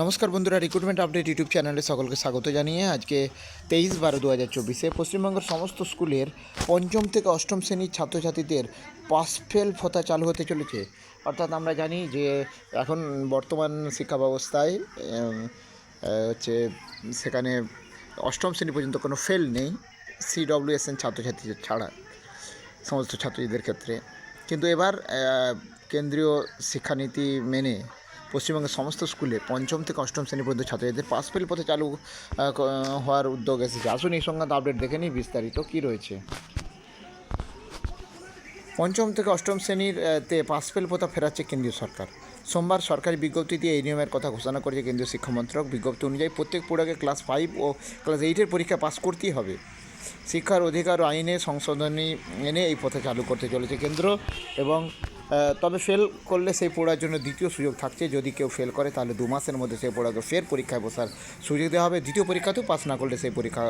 নমস্কার বন্ধুরা recruitment update YouTube চ্যানেলে সকলকে স্বাগত জানিয়ে আজকে তেইশ বারো দু হাজার চব্বিশে পশ্চিমবঙ্গের সমস্ত স্কুলের পঞ্চম থেকে অষ্টম শ্রেণির ছাত্রছাত্রীদের পাস ফেল ফতা চালু হতে চলেছে। অর্থাৎ আমরা জানি যে এখন বর্তমান শিক্ষা ব্যবস্থায় হচ্ছে সেখানে অষ্টম শ্রেণি পর্যন্ত কোনো ফেল নেই সিডব্লিউএসএন ছাত্রছাত্রীদের ছাড়া, সমস্ত ছাত্রীদের ক্ষেত্রে। কিন্তু এবার কেন্দ্রীয় শিক্ষানীতি মেনে পশ্চিমবঙ্গের সমস্ত স্কুলে পঞ্চম থেকে অষ্টম শ্রেণি পর্যন্ত ছাত্রীদের পাস ফেল পথে চালু হওয়ার উদ্যোগ এসেছে। আসুন এই সংক্রান্ত আপডেট দেখে নিই, বিস্তারিত কী রয়েছে। পঞ্চম থেকে অষ্টম শ্রেণির তে পাস ফেল প্রথা ফেরাচ্ছে কেন্দ্রীয় সরকার। সোমবার সরকারি বিজ্ঞপ্তি দিয়ে এই নিয়মের কথা ঘোষণা করেছে কেন্দ্রীয় শিক্ষা মন্ত্রক বিজ্ঞপ্তি অনুযায়ী প্রত্যেক পড়াকে ক্লাস ফাইভ ও ক্লাস এইটের পরীক্ষা পাস করতেই হবে। শিক্ষার অধিকার আইনে সংশোধনী এনে এই পথে চালু করতে চলেছে কেন্দ্র এবং তবে ফেল করলে সেই পড়ার জন্য দ্বিতীয় সুযোগ থাকছে। যদি কেউ ফেল করে, তাহলে দু মাসের মধ্যে সেই পড়াকে ফের পরীক্ষায় বসার সুযোগ দেওয়া হবে। দ্বিতীয় পরীক্ষাতেও পাস না করলে সেই পরীক্ষা,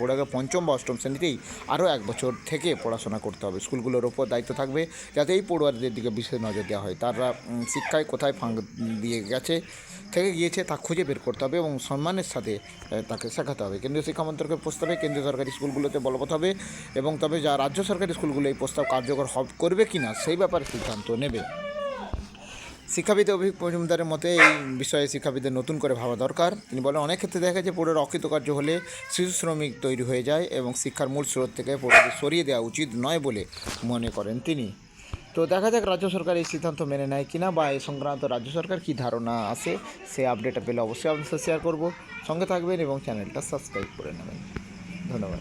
পড়াকে পঞ্চম বা অষ্টম শ্রেণীতেই আরও এক বছর থেকে পড়াশোনা করতে হবে। স্কুলগুলোর ওপর দায়িত্ব থাকবে, যাতে এই পড়ুয়াদের দিকে বিশেষ নজর দেওয়া হয়। তারা শিক্ষায় কোথায় ফাঁক দিয়ে গেছে, থেকে গিয়েছে তা খুঁজে বের করতে হবে এবং সম্মানের সাথে তাকে শেখাতে হবে। কেন্দ্রীয় শিক্ষা মন্ত্রকের প্রস্তাবে কেন্দ্রীয় সরকারি স্কুলগুলোতে বলবৎ হবে এবং তবে যা রাজ্য সরকারি স্কুলগুলো এই প্রস্তাব কার্যকর করবে কি না সেই ব্যাপারে সিদ্ধান্ত নেবে। শিক্ষাবিদ অভিক মজুমদারের মতে এই বিষয়ে শিক্ষাবিদের নতুন করে ভাবা দরকার। তিনি বলেন, অনেক ক্ষেত্রে দেখা যায় পড়ার অকৃতকার্য হলে শিশু শ্রমিক তৈরি হয়ে যায় এবং শিক্ষার মূল স্রোত থেকে পড়াকে সরিয়ে দেওয়া উচিত নয় বলে মনে করেন তিনি। তো দেখা যাক রাজ্য সরকার এই সিদ্ধান্ত মেনে নেয় কিনা বা এই সংক্রান্ত রাজ্য সরকার কী ধারণা আছে, সে আপডেটটা পেলে অবশ্যই আপনার সাথে শেয়ার করব। সঙ্গে থাকবেন এবং চ্যানেলটা সাবস্ক্রাইব করে নেবেন। ধন্যবাদ।